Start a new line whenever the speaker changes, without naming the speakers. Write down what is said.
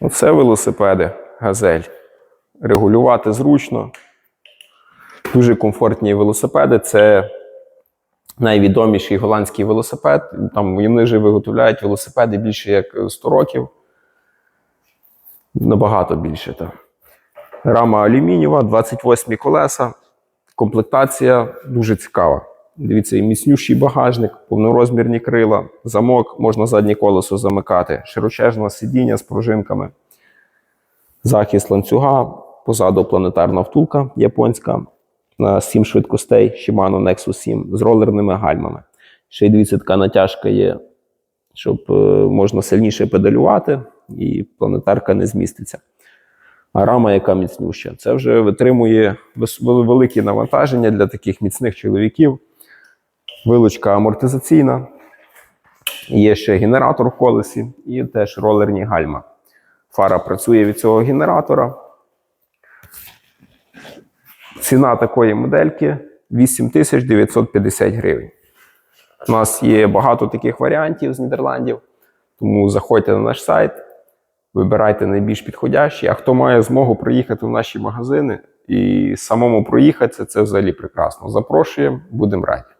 Оце велосипеди Газель. Регулювати зручно. Дуже комфортні велосипеди. Це найвідоміший голландський велосипед. Там вони вже виготовляють велосипеди більше як 100 років. Набагато більше. Так. Рама алюмінієва, 28 колеса. Комплектація дуже цікава. Дивіться, і міцнющий багажник, повнорозмірні крила, замок, можна заднє колесо замикати, широчезне сидіння з пружинками, захист ланцюга, позаду планетарна втулка японська на 7 швидкостей Shimano Nexus 7 з ролерними гальмами. Ще й дивіться, така натяжка є, щоб е, можна сильніше педалювати, і планетарка не зміститься. А рама, яка міцнюща, це вже витримує великі навантаження для таких міцних чоловіків. Вилучка амортизаційна, є ще генератор в колесі і теж ролерні гальма. Фара працює від цього генератора. Ціна такої модельки 8950 гривень. У нас є багато таких варіантів з Нідерландів, тому заходьте на наш сайт, вибирайте найбільш підходящі. А хто має змогу приїхати в наші магазини і самому проїхатися, це взагалі прекрасно. Запрошуємо, будемо раді.